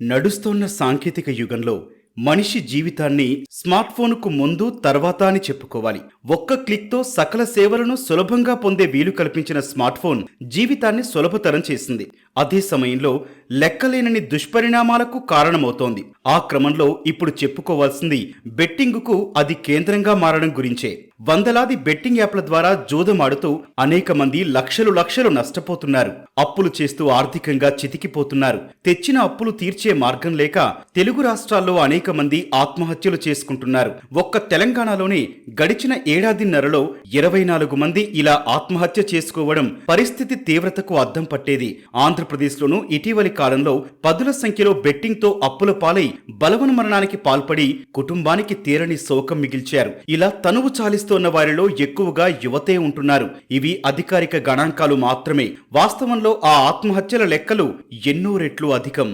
నడుస్తోన్న సాంకేతిక యుగంలో మనిషి జీవితాన్ని స్మార్ట్ ఫోన్కు ముందు తర్వాత అని చెప్పుకోవాలి. ఒక్క క్లిక్తో సకల సేవలను సులభంగా పొందే వీలు కల్పించిన స్మార్ట్ ఫోన్ జీవితాన్ని సులభతరం చేసింది. అదే సమయంలో లెక్కలేనని దుష్పరిణామాలకు కారణమవుతోంది. ఆ క్రమంలో ఇప్పుడు చెప్పుకోవాల్సింది బెట్టింగుకు అది కేంద్రంగా మారడం గురించే. వందలాది బెట్టింగ్ యాప్ల ద్వారా జూదమాడుతూ అనేక మంది లక్షలు లక్షలు నష్టపోతున్నారు. అప్పులు చేస్తూ ఆర్థికంగా చితికిపోతున్నారు. తెచ్చిన అప్పులు తీర్చే మార్గం లేక తెలుగు రాష్ట్రాల్లో అనేక మంది ఆత్మహత్యలు చేసుకుంటున్నారు. ఒక్క తెలంగాణలోనే గడిచిన ఏడాదిన్నరలో ఇరవై నాలుగు మంది ఇలా ఆత్మహత్య చేసుకోవడం పరిస్థితి తీవ్రతకు అద్దం పట్టేది. ఆంధ్రప్రదేశ్లోనూ ఇటీవలి కాలంలో పదుల సంఖ్యలో బెట్టింగ్తో అప్పుల పాలై బలవన మరణానికి పాల్పడి కుటుంబానికి తీరని శోకం మిగిల్చారు. ఇలా తనువు చాలిస్తూ చాలిస్తున్న వారిలో ఎక్కువగా యువతే ఉంటున్నారు. ఇవి అధికారిక గణాంకాలు మాత్రమే. వాస్తవంలో ఆ ఆత్మహత్యల లెక్కలు ఎన్నో రెట్లు అధికం.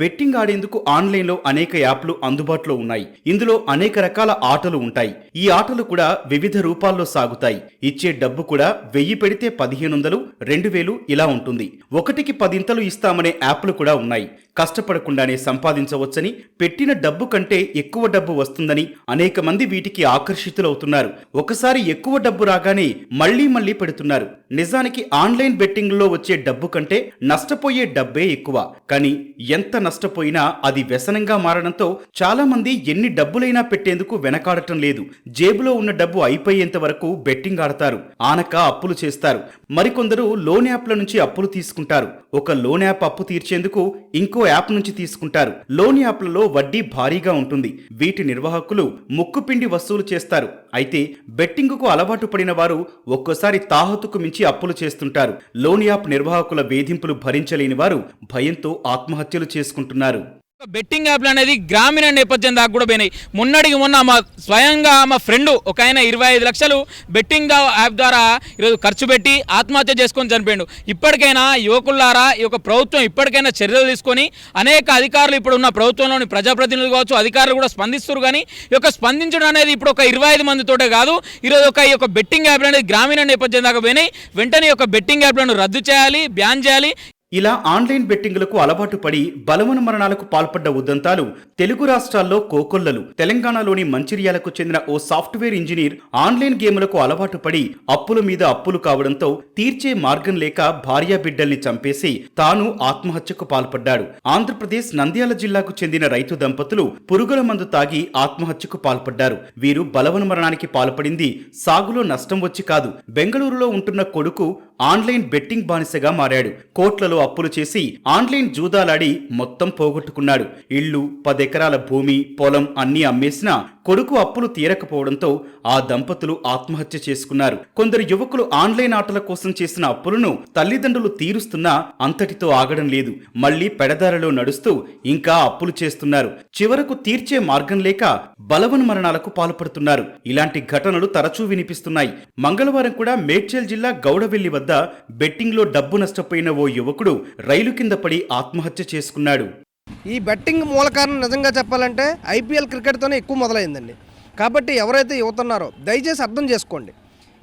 బెట్టింగ్ ఆడేందుకు ఆన్లైన్లో అనేక యాప్లు అందుబాటులో ఉన్నాయి. ఇందులో అనేక రకాల ఆటలు ఉంటాయి. ఈ ఆటలు కూడా వివిధ రూపాల్లో సాగుతాయి. ఇచ్చే డబ్బు కూడా వెయ్యి పెడితే పదిహేను వందలు రెండు వేలు ఇలా ఉంటుంది. ఒకటికి పదింతలు ఇస్తామనే యాప్లు కూడా ఉన్నాయి. కష్టపడకుండానే సంపాదించవచ్చని పెట్టిన డబ్బు కంటే ఎక్కువ డబ్బు వస్తుందని అనేక మంది వీటికి ఆకర్షితులవుతున్నారు. ఒకసారి ఎక్కువ డబ్బు రాగానే మళ్ళీ మళ్ళీ పెడుతున్నారు. నిజానికి ఆన్లైన్ బెట్టింగ్లో వచ్చే డబ్బు కంటే నష్టపోయే డబ్బే ఎక్కువ. కానీ ఎంత నష్టపోయినా అది వ్యసనంగా మారడంతో చాలా మంది ఎన్ని డబ్బులైనా పెట్టేందుకు వెనకాడటం లేదు. జేబులో ఉన్న డబ్బు అయిపోయేంత వరకు బెట్టింగ్ ఆడతారు. ఆనక అప్పులు చేస్తారు. మరికొందరు లోన్ యాప్ల నుంచి అప్పులు తీసుకుంటారు. ఒక లోన్ యాప్ అప్పు తీర్చేందుకు ఇంకో యాప్ నుంచి తీసుకుంటారు. లోన్ యాప్లలో వడ్డీ భారీగా ఉంటుంది. వీటి నిర్వాహకులు ముక్కుపిండి వసూలు చేస్తారు. అయితే బెట్టింగుకు అలవాటు పడిన వారు ఒక్కోసారి తాహతుకు మించి అప్పులు చేస్తుంటారు. లోన్ యాప్ నిర్వాహకుల వేధింపులు భరించలేని వారు భయంతో ఆత్మహత్యలు చేసుకుంటున్నారు. బెట్టింగ్ యాప్లు అనేది గ్రామీణ నేపథ్యం దాకా కూడా పోయినాయి. మొన్నటికి మొన్న మా స్వయంగా మా ఫ్రెండ్ ఒక ఆయన ఇరవై ఐదు లక్షలు బెట్టింగ్ యాప్ ద్వారా ఈరోజు ఖర్చు పెట్టి ఆత్మహత్య చేసుకొని చనిపోయాడు. ఇప్పటికైనా యువకులారా ఈ యొక్క ప్రభుత్వం ఇప్పటికైనా చర్యలు తీసుకొని అనేక అధికారులు ఇప్పుడు ఉన్న ప్రభుత్వంలోని ప్రజాప్రతినిధులు కావచ్చు అధికారులు కూడా స్పందిస్తారు కానీ ఈ యొక్క స్పందించడం అనేది ఇప్పుడు ఒక ఇరవై ఐదు మందితోటే కాదు ఈరోజు ఒక ఈ యొక్క బెట్టింగ్ యాప్లు అనేది గ్రామీణ నేపథ్యం దాకా పోయినాయి. వెంటనే ఈ యొక్క బెట్టింగ్ యాప్లను రద్దు చేయాలి బ్యాన్ చేయాలి. ఇలా ఆన్లైన్ బెట్టింగులకు అలవాటు పడి బలమున మరణాలకు పాల్పడ్డ ఉదంతాలు తెలుగు రాష్ట్రాల్లో కోకొల్లలు. తెలంగాణలోని మంచిర్యాలకు చెందిన ఓ సాఫ్ట్వేర్ ఇంజనీర్ ఆన్లైన్ గేములకు అలవాటు పడి అప్పుల మీద అప్పులు కావడంతో తీర్చే మార్గం లేక భార్యా బిడ్డల్ని చంపేసి తాను ఆత్మహత్యకు పాల్పడ్డాడు. ఆంధ్రప్రదేశ్ నంద్యాల జిల్లాకు చెందిన రైతు దంపతులు పురుగుల మందు తాగి ఆత్మహత్యకు పాల్పడ్డారు. వీరు బలవన మరణానికి పాల్పడింది సాగులో నష్టం వచ్చి కాదు. బెంగళూరులో ఉంటున్న కొడుకు ఆన్లైన్ బెట్టింగ్ బానిసగా మారాడు. కోట్లలో అప్పులు చేసి ఆన్లైన్ జూదాలాడి మొత్తం పోగొట్టుకున్నాడు. ఇల్లు పదెకరాల భూమి పొలం అన్నీ అమ్మేసినా కొడుకు అప్పులు తీరకపోవడంతో ఆ దంపతులు ఆత్మహత్య చేసుకున్నారు. కొందరు యువకులు ఆన్లైన్ ఆటల కోసం చేసిన అప్పులను తల్లిదండ్రులు తీరుస్తున్నా అంతటితో ఆగడం లేదు. మళ్ళీ పెడదారిలో నడుస్తూ ఇంకా అప్పులు చేస్తున్నారు. చివరకు తీర్చే మార్గం లేక బలవన్ మరణాలకు పాల్పడుతున్నారు. ఇలాంటి ఘటనలు తరచూ వినిపిస్తున్నాయి. మంగళవారం కూడా మేడ్చల్ జిల్లా గౌడవెల్లి వద్ద బెట్టింగ్లో డబ్బు నష్టపోయిన ఓ యువకుడు రైలు కింద పడి ఆత్మహత్య చేసుకున్నాడు. ఈ బెట్టింగ్ మూల కారణం నిజంగా చెప్పాలంటే ఐపీఎల్ క్రికెట్తోనే ఎక్కువ మొదలైందండి. కాబట్టి ఎవరైతే యువతున్నారో దయచేసి అర్థం చేసుకోండి.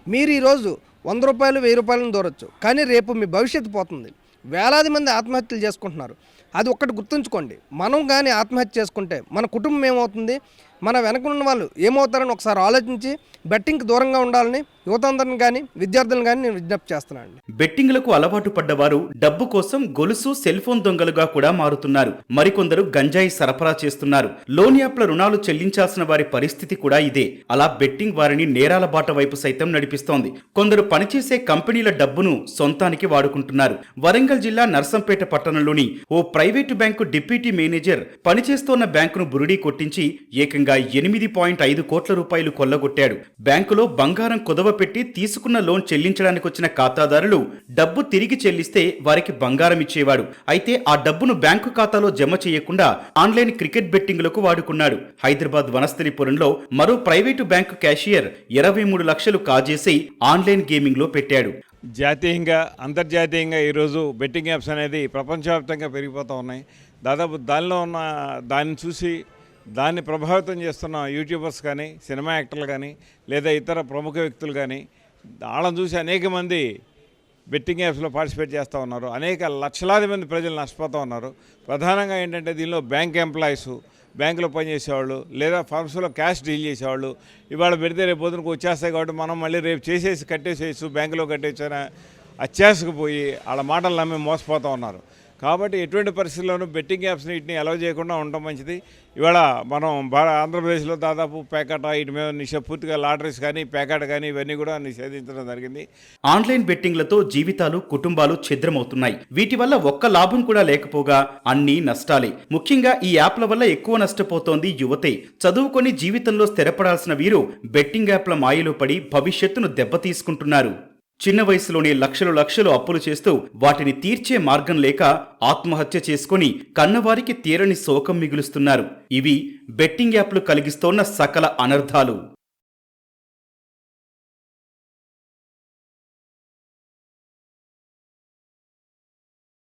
మీరు ఈరోజు వంద రూపాయలు వెయ్యి రూపాయలను దూరొచ్చు. కానీ రేపు మీ భవిష్యత్తు పోతుంది. వేలాది మంది ఆత్మహత్యలు చేసుకుంటున్నారు. అది ఒక్కటి గుర్తుంచుకోండి. మనం కానీ ఆత్మహత్య చేసుకుంటే మన కుటుంబం ఏమవుతుంది? మన వెనకనున్న వాళ్ళు ఏమవుతారని ఒకసారి ఆలోచించి బెట్టింగ్కి దూరంగా ఉండాలని యువతందరిని కానీ విద్యార్థులను కానీ నేను విజ్ఞప్తి చేస్తున్నాను బెట్టింగ్లకు అలవాటు పడ్డవారు డబ్బు కోసం గొలుసు సెల్ ఫోన్ దొంగలుగా కూడా మారుతున్నారు. మరికొందరు గంజాయి సరఫరా చేస్తున్నారు. లోన్ యాప్ల రుణాలు చెల్లించాల్సిన వారి పరిస్థితి కూడా ఇదే. అలా బెట్టింగ్ వారిని నేరాల బాట వైపు సైతం నడిపిస్తోంది. కొందరు పనిచేసే కంపెనీల డబ్బును సొంతానికి వాడుకుంటున్నారు. వరంగల్ జిల్లా నర్సంపేట పట్టణంలోని ఓ ప్రైవేటు బ్యాంకు డిప్యూటీ మేనేజర్ పనిచేస్తోన్న బ్యాంకును బురుడీ కొట్టించి ఏకంగా ఎనిమిది పాయింట్ ఐదు కోట్ల రూపాయలు కొల్లగొట్టాడు. బ్యాంకులో బంగారం కుదవ పెట్టి తీసుకున్న లోన్ చెల్లించడానికి వచ్చిన ఖాతాదారులు డబ్బు తిరిగి చెల్లిస్తే వారికి బంగారం ఇచ్చేవాడు. అయితే ఆ డబ్బును బ్యాంకు ఖాతాలో జమ చేయకుండా ఆన్లైన్ క్రికెట్ బెట్టింగులకు వాడుకున్నాడు. హైదరాబాద్ వనస్థలిపురంలో మరో ప్రైవేటు బ్యాంకు క్యాషియర్ ఇరవై మూడు లక్షలు కాజేసి ఆన్లైన్ గేమింగ్లో పెట్టాడు. జాతీయంగా అంతర్జాతీయంగా ఈరోజు బెట్టింగ్ యాప్స్ అనేది ప్రపంచవ్యాప్తంగా పెరిగిపోతూ ఉన్నాయి. దాదాపు దానిలో ఉన్న దాన్ని చూసి దాన్ని ప్రభావితం చేస్తున్న యూట్యూబర్స్ కానీ సినిమా యాక్టర్లు కానీ లేదా ఇతర ప్రముఖ వ్యక్తులు కానీ వాళ్ళని చూసి అనేక మంది బెట్టింగ్ యాప్స్లో పార్టిసిపేట్ చేస్తూ ఉన్నారు. అనేక లక్షలాది మంది ప్రజలు నష్టపోతూ ఉన్నారు. ప్రధానంగా ఏంటంటే దీనిలో బ్యాంక్ ఎంప్లాయీస్ బ్యాంకులో పనిచేసేవాళ్ళు లేదా ఫార్మ్స్లో క్యాష్ డీల్ చేసేవాళ్ళు ఇవాళ పెడితే రేపు పొద్దునకు వచ్చేస్తాయి కాబట్టి మనం మళ్ళీ రేపు చేసేసి కట్టేసేయచ్చు బ్యాంకులో కట్టేసి అని అత్యాశకు పోయి వాళ్ళ మాటలు నమ్మి మోసపోతూ ఉన్నారు. కాబట్టి ఎటువంటి పరిస్థితుల్లోనూ బెట్టింగ్ యాప్స్ని వీటిని అలౌ చేయకుండా ఉండటం మంచిది. ఇవాళ మనం ఆంధ్రప్రదేశ్లో దాదాపు పేకాట వీటి మీద నిషే పూర్తిగా లాటరీస్ కానీ పేకాట కానీ ఇవన్నీ కూడా నిషేధించడం జరిగింది. ఆన్లైన్ బెట్టింగ్లతో జీవితాలు కుటుంబాలు ఛిద్రమవుతున్నాయి. వీటి వల్ల ఒక్క లాభం కూడా లేకపోగా అన్ని నష్టాలే. ముఖ్యంగా ఈ యాప్ల వల్ల ఎక్కువ నష్టపోతోంది యువతే. చదువుకొని జీవితంలో స్థిరపడాల్సిన వీరు బెట్టింగ్ యాప్ల మాయలో పడి భవిష్యత్తును దెబ్బతీసుకుంటున్నారు. చిన్న వయసులోనే లక్షలు లక్షలు అప్పులు చేస్తూ వాటిని తీర్చే మార్గం లేక ఆత్మహత్య చేసుకుని కన్నవారికి తీరని శోకం మిగులుస్తున్నారు. ఇవి బెట్టింగ్ యాప్లు కలిగిస్తోన్న సకల అనర్థాలు.